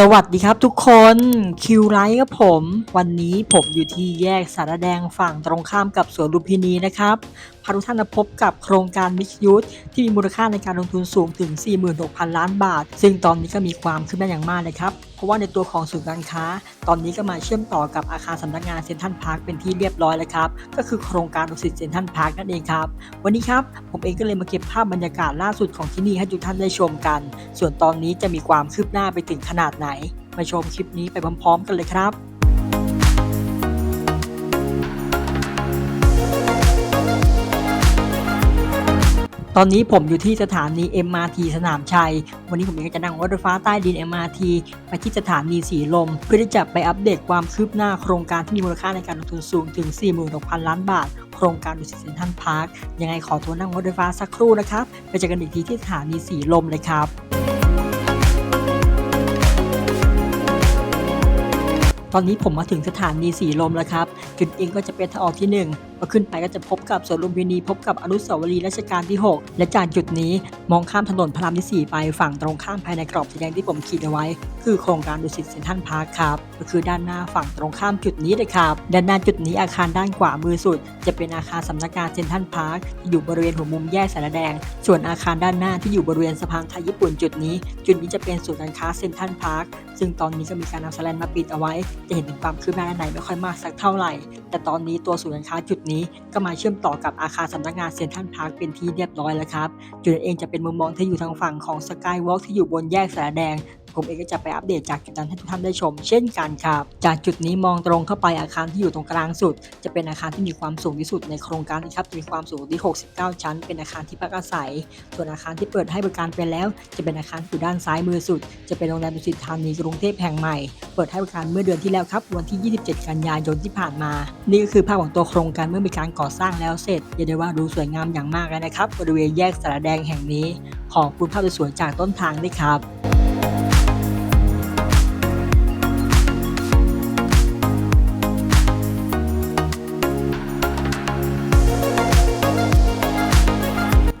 สวัสดีครับทุกคนคิวไลท์ครับผม วันนี้ผมอยู่ที่แยกสารแดงฝั่งตรงข้ามกับสวนลุมพินีนะครับพาทุกท่านมาพบกับโครงการมิกยูทที่มีมูลค่าในการลงทุนสูงถึง 46,000 ล้านบาท ซึ่งตอนนี้ก็มีความคืบหน้าอย่างมากเลยครับ เพราะว่าในตัวของศูนย์การค้า ตอนนี้ก็มาเชื่อมต่อกับอาคารสำนักงานเซ็นทรัลพาร์คเป็นที่เรียบร้อยแล้วครับ ก็คือโครงการดุสิตเซ็นทรัลพาร์คนั่นเองครับ วันนี้ครับผมเองก็เลยมาเก็บภาพบรรยากาศล่าสุดของที่นี่ให้ทุกท่านได้ชมกัน ส่วนตอนนี้จะมีความคืบหน้าไปถึงขนาดไหน มาชมคลิปนี้ไปพร้อม ๆ กันเลยครับ ตอนนี้ผมอยู่ที่สถานี MRT สนามชัย วันนี้ผมเองจะนั่งรถไฟฟ้าใต้ดิน MRT ไปที่สถานีสีลม เพื่อที่จะไปอัปเดตความคืบหน้าโครงการที่มีมูลค่าในการลงทุนสูงถึง 46,000 ล้านบาท โครงการดุสิตเซ็นทรัลพาร์ค ยังไงขอตัวนั่งรถไฟฟ้าสักครู่นะครับ ไปเจอกันอีกทีที่สถานีสีลมเลยครับตอนนี้ผมมาถึงสถานีสีลมแล้วครับจุดเองก็จะเป็นทางออกที่ 1 พอขึ้นไปก็จะพบกับสวนลุมพินีพบกับอนุสาวรีย์รัชกาลที่ 6 และจากจุดนี้มองข้ามถนนพระรามที่ 4 ไปฝั่งตรงข้ามภายในกรอบสีแดงที่ผมขีดเอาไว้ คือโครงการดุสิตเซ็นทรัลพาร์คครับก็คือด้านหน้าฝั่งตรงข้ามจุดนี้เลยครับด้านหน้าจุดนี้อาคารด้านขวามือสุด จะเป็นอาคารสำนักงานเซ็นทรัลพาร์คที่อยู่บริเวณหัวมุมแยกสารแดง ส่วนอาคารด้านหน้าที่อยู่บริเวณสะพานไทยญี่ปุ่นจุดนี้ จุดนี้จะเป็นศูนย์การค้าเซ็นทรัลพาร์คซึ่งตอนนี้ก็มีการนำสแลนมาปิดเอาไว้ จะเห็นถึงความคืบหน้าในไม่ค่อยมากสักเท่าไหร่ แต่ตอนนี้ตัวศูนย์การค้าจุดนี้ก็มาเชื่อมต่อกับอาคารสำนักงานเซ็นทรัลพาร์คเป็นที่เรียบร้อยแล้วครับ จุดเองจะเป็นมุมมองที่อยู่ทางฝั่งของสกายวอล์กที่อยู่บนแยกสาแดง ผมเองก็จะไปอัปเดตจากจุดนั้นให้ทุกท่านได้ชม เช่นกันครับ จากจุดนี้มองตรงเข้าไปอาคารที่อยู่ตรงกลางสุด จะเป็นอาคารที่มีความสูงที่สุดในโครงการนะครับมีความสูงที่ 69 ชั้น เป็นอาคารที่พักอาศัย ส่วนอาคารที่เปิดให้บริการไปแล้ว จะเป็นอาคารอยู่ด้านซ้ายมือสุด จะเป็นโรงแรมดุสิตธานีกรุงเทพแห่งใหม่ เปิดให้บริการเมื่อเดือนที่แล้วครับวันที่ 27 กันยายนที่ผ่านมา นี่ก็คือภาพของตัวโครงการเมื่อมีการก่อสร้างแล้วเสร็จเรียกได้ว่าดูสวยงามอย่างมากเลยนะครับบริเวณแยกสารแดงแห่งนี้ ขอบคุณภาพสวยๆจากต้นทางด้วยครับ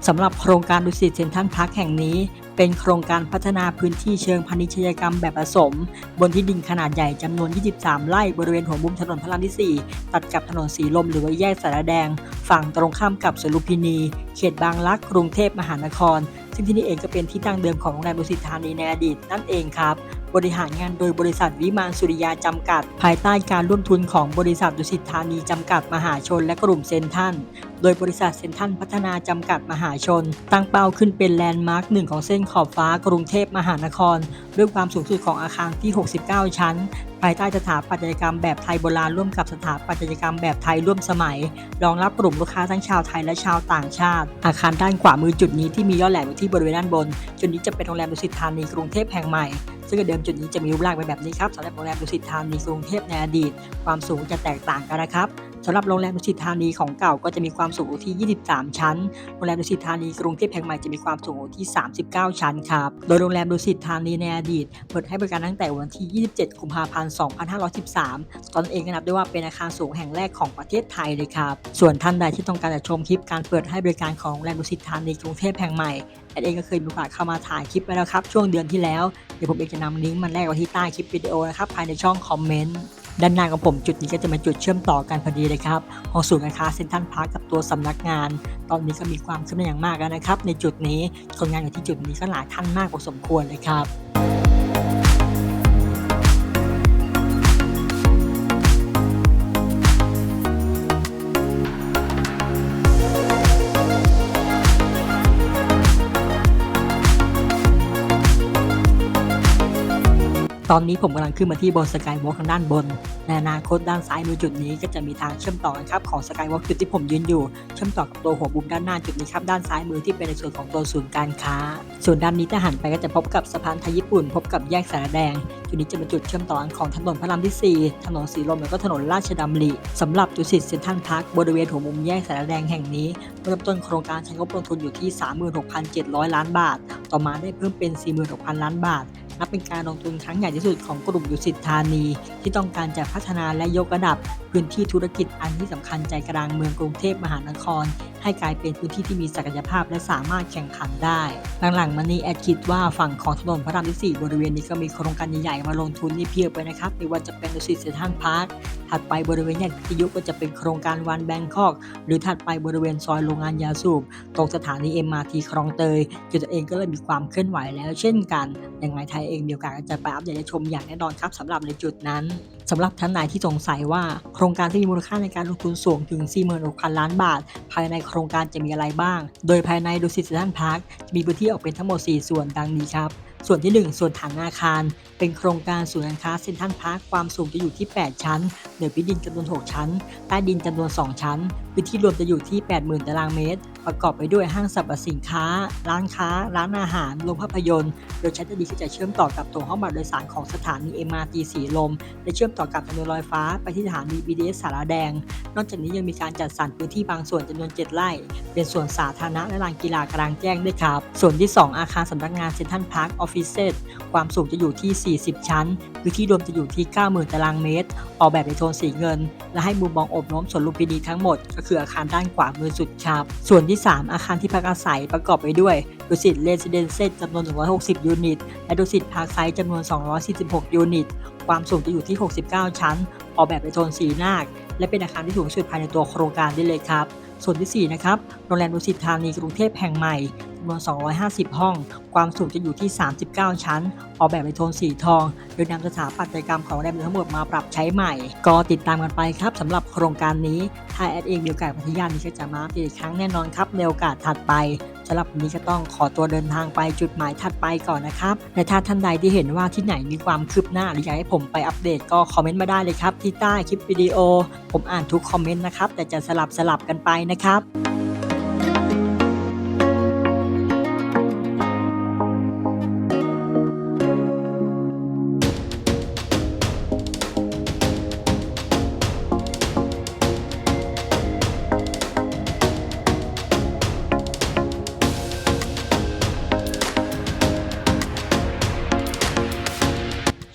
สำหรับโครงการดุสิตเซ็นทรัลพาร์คแห่งนี้ เป็นโครงการพัฒนาพื้นที่เชิงพาณิชยกรรมแบบผสม บนที่ดินขนาดใหญ่จำนวน 23 ไร่บริเวณหัวมุมถนนพระรามที่ 4 ตัดกับถนนสีลมหรือว่าแยกสารแดง ฝั่งตรงข้ามกับสวนลุมพินี เขตบางรักกรุงเทพมหานคร ซึ่งที่นี่เองก็เป็นที่ตั้งเดิมของโรงแรมดุสิตธานีในอดีตนั่นเองครับบริหารงานโดยบริษัทวิมานสุริยาจำกัด ภายใต้การร่วมทุนของบริษัทดุสิตธานีจำกัดมหาชนและกลุ่มเซนทันโดยบริษัทเซนทันพัฒนาจำกัดมหาชน ตั้งเป้าขึ้นเป็นแลนด์มาร์คหนึ่งของเส้นขอบฟ้ากรุงเทพมหานคร ด้วยความสูงสุดของอาคารที่ 69 ชั้น ภายใต้สถาปัตยกรรมแบบไทยโบราณร่วมกับสถาปัตยกรรมแบบไทยร่วมสมัย รองรับกลุ่มลูกค้าทั้งชาวไทยและชาวต่างชาติ อาคารด้านขวามือจุดนี้ที่มียอดแหลมอยู่ที่บริเวณด้านบน จุดนี้จะเป็นโรงแรมดุสิตธานีกรุงเทพแห่งใหม่ ซึ่งเดิมจุดนี้จะมีรูปร่างเป็นแบบนี้ครับสำหรับโรงแรมดุสิตธานีกรุงเทพในอดีต ความสูงจะแตกต่างกันนะครับ สำหรับโรงแรมดุสิตธานีของเก่าก็จะมีความสูงที่ 23 ชั้น โรงแรมดุสิตธานีกรุงเทพแห่งใหม่จะมีความสูงที่ 39 ชั้นครับ โดยโรงแรมดุสิตธานีในอดีต เปิดให้บริการตั้งแต่วันที่ 27 กุมภาพันธ์ 2513 ตอนนนเองก็นับได้ว่าเป็นอาคารสูงแห่งแรกของประเทศไทยเลยครับ ส่วนท่านใดที่ต้องการจะชมคลิปการเปิดให้บริการของโรงแรมดุสิตธานีกรุงเทพแห่งใหม่แอดเองก็เคยมีโอกาสเข้ามาถ่ายคลิปไปแล้วครับ ช่วงเดือนที่แล้ว เดี๋ยวผมเองจะนำลิงก์มันแรกไว้ที่ใต้คลิปวิดีโอนะครับ ภายในช่องคอมเมนต์ ด้านหน้าของผมจุดนี้ก็จะเป็นจุดเชื่อมต่อกันพอดีเลยครับของศูนย์การค้าเซ็นทรัลพาร์คกับตัวสำนักงาน ตอนนี้ก็มีความคืบหน้าอย่างมากแล้วนะครับ ในจุดนี้คนงานอยู่ที่จุดนี้ก็หลายท่านมากพอสมควรเลยครับ ตอนนี้ผมกำลังขึ้นมาที่บนสกายวอล์กทางด้านบน ในอนาคตด้านซ้ายมือจุดนี้ก็จะมีทางเชื่อมต่อกันครับของสกายวอล์กจุดที่ผมยืนอยู่ เชื่อมต่อกับตัวหัวบุมด้านหน้าจุดนี้ครับด้านซ้ายมือที่เป็นในส่วนของตัวศูนย์การค้า ส่วนด้านนี้ถ้าหันไปก็จะพบกับสะพานไทยญี่ปุ่น พบกับแยกสารแดง จุดนี้จะเป็นจุดเชื่อมต่อกันของถนนพระรามที่ 4 ถนนสีลมแล้วก็ถนนราชดำริสำหรับจุดสิทธิ์เซ็นทรัลพาร์คบริเวณหัวมุมแยกสารแดงแห่งนี้เริ่มต้นโครงการใช้งบลงทุนอยู่ที่ 36,700 ล้านบาท ต่อมาได้เพิ่มเป็น 46,000 ล้านบาท นับเป็นการลงทุนครั้งใหญ่ที่สุดของกลุ่มดุสิตธานี ที่ต้องการจะพัฒนาและยกระดับ พื้นที่ธุรกิจอันที่สำคัญใจกลางเมืองกรุงเทพมหานคร ให้กลายเป็นพื้นที่ที่มีศักยภาพและสามารถแข่งขันได้ หลังๆมานี้แอดคิดว่าฝั่งของถนนพระรามที่4บริเวณนี้ก็มีโครงการใหญ่ๆมาลงทุนนี่เพียบไปนะครับไม่ว่าจะเป็นดุสิตเซ็นทรัลพาร์คถัดไปบริเวณแยกพิทยุก็จะเป็นโครงการวันแบงคอก หรือถัดไปบริเวณซอยโรงงานยาสูบตรงสถานี MRT คลองเตยจุดตัวเองก็เลยมีความเคลื่อนไหวแล้วเช่นกันยังไงไทยเองมีโอกาสก็จะไปอัปเดตให้ชมอย่างแน่นอนครับสำหรับในจุดนั้นสำหรับท่านไหนที่สงสัยว่าโครงการที่มีมูลค่าในการลงทุนสูงถึง 46,000 ล้านบาท ภายในโครงการจะมีอะไรบ้าง โดยภายในดุสิตเซนทรัลพาร์คจะมีพื้นที่ออกเป็นทั้งหมด 4 ส่วนดังนี้ครับส่วนที่ 1 ส่วนถังอาคาร เป็นโครงการศูนย์การค้าเซ็นทรัลพาร์คความสูงจะอยู่ที่ 8 ชั้น เหนือพื้นดินจำนวน 6 ชั้น ใต้ดินจำนวน 2 ชั้น พื้นที่รวมจะอยู่ที่ 80,000 ตารางเมตร ประกอบไปด้วยห้างสรรพสินค้า ร้านค้า ร้านอาหาร โรงภาพยนตร์ โดยชั้นจะดีที่จะเชื่อมต่อกับตัวห้องบัตรโดยสารของสถานี MRT สีลม และเชื่อมต่อกับถนนลอยฟ้าไปที่สถานี BTS สารแดง นอกจากนี้ยังมีการจัดสรรพื้นที่บางส่วนจำนวน 7 ไร่ เป็นส่วนสาธารณะและลานกีฬากลางแจ้งด้วยครับ ส่วนที่ 2 อาคารสำนักงานเซ็นทรัลพาร์คออฟฟิศเซความสูงจะอยู่ที่ 40 ชั้นพื้นที่รวมจะอยู่ที่ 90,000 ตารางเมตร ออกแบบในโทนสีเงิน และให้มุมมองอบน้อมสวนลุมพินีทั้งหมด ก็คืออาคารด้านขวามือสุดครับ ส่วนที่3 อาคารที่พักอาศัยประกอบไปด้วยดุสิตเรสซิเดนเซจำนวน 160 ยูนิต และดุสิตพาร์คไซต์จำนวน 246 ยูนิต ความสูงจะอยู่ที่ 69 ชั้น ออกแบบในโทนสีนาค และเป็นอาคารที่สูงสุดภายในตัวโครงการได้เลยครับ ส่วนที่ 4 นะครับ โรงแรมดุสิตธานีกรุงเทพแห่งใหม่ 250 ห้อง ความสูงจะอยู่ที่ 39 ชั้น ออกแบบในโทนสีทอง โดยนำสถาปัตยกรรมของโรงแรมทั้งหมดมาปรับใช้ใหม่ ก็ติดตามกันไปครับสำหรับโครงการนี้ถ้าแอดเองมีโอกาสพัทยานี้ก็จะมาอัปเดตอีกครั้งแน่นอนครับในโอกาสถัดไปสำหรับวันนี้ก็ต้องขอตัวเดินทางไปจุดหมายถัดไปก่อนนะครับและถ้าท่านใดที่เห็นว่าที่ไหนมีความคืบหน้าหรืออยากให้ผมไปอัปเดตก็คอมเมนต์มาได้เลยครับที่ใต้คลิปวิดีโอ ผมอ่านทุกคอมเมนต์นะครับแต่จะสลับสลับกันไปนะครับ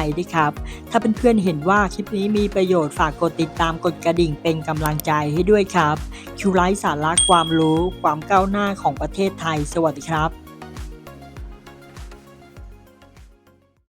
ยด้วยครับ ถ้าเพื่อนๆเห็นว่าคลิปนี้มีประโยชน์ฝากกดติดตามกดกระดิ่งเป็นกำลังใจให้ด้วยครับคิวไลท์สาระความรู้ ความก้าวหน้าของประเทศไทย สวัสดีครับ